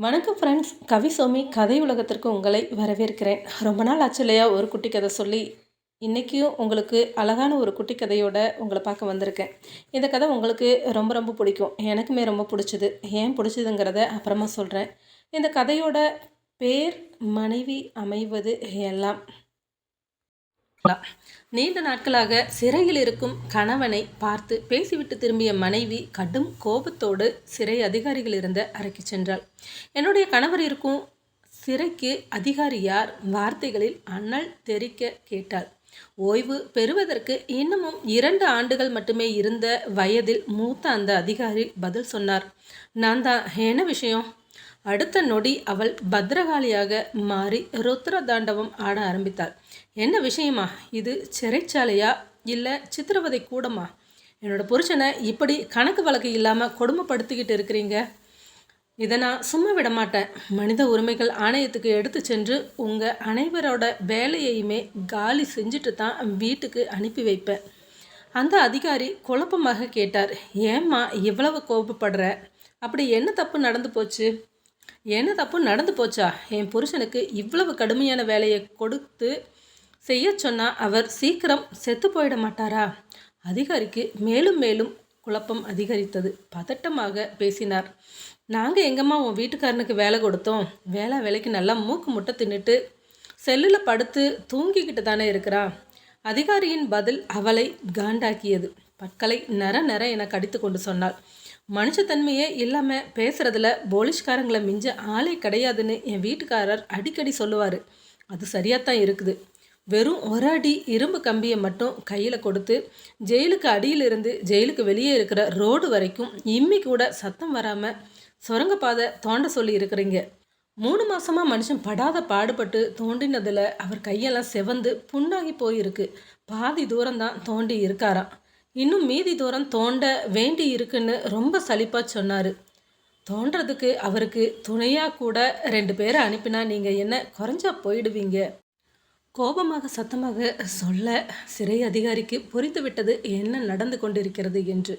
வணக்கம் ஃப்ரெண்ட்ஸ் கவி சோமி கதை உலகத்திற்கு உங்களை வரவேற்கிறேன். ரொம்ப நாள் ஆச்சு இல்லையா? ஒரு குட்டி கதை சொல்லி இன்றைக்கும் உங்களுக்கு அழகான ஒரு குட்டி கதையோட உங்களை பார்க்க வந்திருக்கேன். இந்த கதை உங்களுக்கு ரொம்ப ரொம்ப பிடிக்கும். எனக்குமே ரொம்ப பிடிச்சது. ஏன் பிடிச்சதுங்கிறத அப்புறமா சொல்கிறேன் இந்த கதையோட பேர் மனைவி அமைவது எல்லாம். நீண்ட நாட்களாக சிறையில் இருக்கும் கணவனை பார்த்து பேசிவிட்டு திரும்பிய மனைவி கடும் கோபத்தோடு சிறை அதிகாரிகள் இருந்த அறைக்கு சென்றாள். என்னுடைய கணவர் இருக்கும் சிறைக்கு அதிகாரி யார்? வார்த்தைகளில் அண்ணல் தெரிக்க கேட்டாள். ஓய்வு பெறுவதற்கு இன்னமும் இரண்டு ஆண்டுகள் மட்டுமே இருந்த வயதில் மூத்த அந்த அதிகாரி பதில் சொன்னார். நான் தான் என்ன விஷயம்? அடுத்த நொடி அவள் பத்ரகாளியாக மாறி ருத்ர தாண்டவம் ஆட ஆரம்பித்தாள். என்ன விஷயமா? இது சிறைச்சாலையா? இல்லை சித்திரவதை கூடமா? என்னோட புருஷனை இப்படி கணக்கு வழக்கு இல்லாமல் கொடுமைப்படுத்திக்கிட்டு இருக்கிறீங்க. இதை நான் சும்மா விட மாட்டேன். மனித உரிமைகள் ஆணையத்துக்கு எடுத்து சென்று உங்கள் அனைவரோட வேலையையுமே காலி செஞ்சுட்டு தான் வீட்டுக்கு அனுப்பி வைப்பேன். அந்த அதிகாரி குழப்பமாக கேட்டார். ஏம்மா இவ்வளவு கோபப்படுற? அப்படி என்ன தப்பு நடந்து போச்சு? என்ன தப்பு நடந்து போச்சா? என் புருஷனுக்கு இவ்வளவு கடுமையான வேலையை கொடுத்து செய்ய சொன்னால் அவர் சீக்கிரம் செத்து போயிட மாட்டாரா? அதிகாரிக்கு மேலும் மேலும் குழப்பம் அதிகரித்தது. பதட்டமாக பேசினார். நாங்கள் எங்கம்மா உன் வீட்டுக்காரனுக்கு வேலை கொடுத்தோம். வேலை வேலைக்கு நல்லா மூக்கு முட்டை தின்னுட்டு செல்லில் படுத்து தூங்கிக்கிட்டு தானே இருக்கிறான் அதிகாரியின் பதில் அவளை காண்டாக்கியது. பற்களை நர நர என கடித்து கொண்டு சொன்னாள். மனுஷத்தன்மையே இல்லாமல் பேசுகிறதுல போலீஸ்காரங்களை மிஞ்ச ஆளே கிடையாதுன்னு என் வீட்டுக்காரர் அடிக்கடி சொல்லுவார். அது சரியாக தான் இருக்குது. வெறும் ஒரு அடி இரும்பு கம்பியை மட்டும் கையில் கொடுத்து ஜெயிலுக்கு அடியிலிருந்து ஜெயிலுக்கு வெளியே இருக்கிற ரோடு வரைக்கும் இம்மி கூட சத்தம் வராமல் சுரங்கப்பாதை தோண்ட சொல்லி இருக்கிறீங்க. மூணு மாதமாக மனுஷன் படாத பாடுபட்டு தோண்டினதில் அவர் கையெல்லாம் செவந்து புண்ணாகி போயிருக்கு. பாதி தூரம் தான் தோண்டி இருக்காராம். இன்னும் மீதி தூரம் தோண்ட வேண்டி இருக்குன்னு ரொம்ப சலிப்பாக சொன்னார். தோன்றதுக்கு அவருக்கு துணையாக கூட ரெண்டு பேரை அனுப்பினா நீங்கள் என்ன குறைஞ்சா போயிடுவீங்க? கோபமாக சத்தமாக சொல்ல சிறை அதிகாரிக்கு புரிந்து விட்டது என்ன நடந்து கொண்டிருக்கிறது என்று.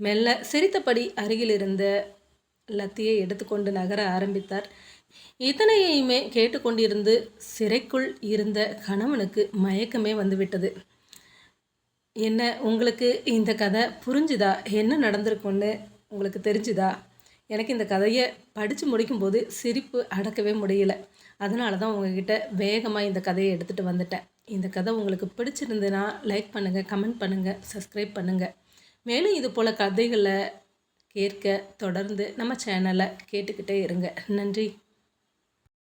மெல்ல சிரித்தபடி அருகில் இருந்த லத்தியை எடுத்துக்கொண்டு நகர ஆரம்பித்தார். இத்தனையுமே கேட்டுக்கொண்டிருந்து சிறைக்குள் இருந்த கணவனுக்கு மயக்கமே வந்துவிட்டது. என்ன உங்களுக்கு இந்த கதை புரிஞ்சுதா? என்ன நடந்திருக்கும்னு உங்களுக்கு தெரிஞ்சுதா? எனக்கு இந்த கதையை படித்து முடிக்கும்போது சிரிப்பு அடக்கவே முடியல. அதனால தான் உங்ககிட்ட வேகமாக இந்த கதையை எடுத்துகிட்டு வந்துட்டேன். இந்த கதை உங்களுக்கு பிடிச்சிருந்துன்னா லைக் பண்ணுங்கள் கமெண்ட் பண்ணுங்கள் சப்ஸ்கிரைப் பண்ணுங்கள் மேலும் இது போல் கதைகளை கேட்க தொடர்ந்து நம்ம சேனலை கேட்டுக்கிட்டே இருங்க. நன்றி.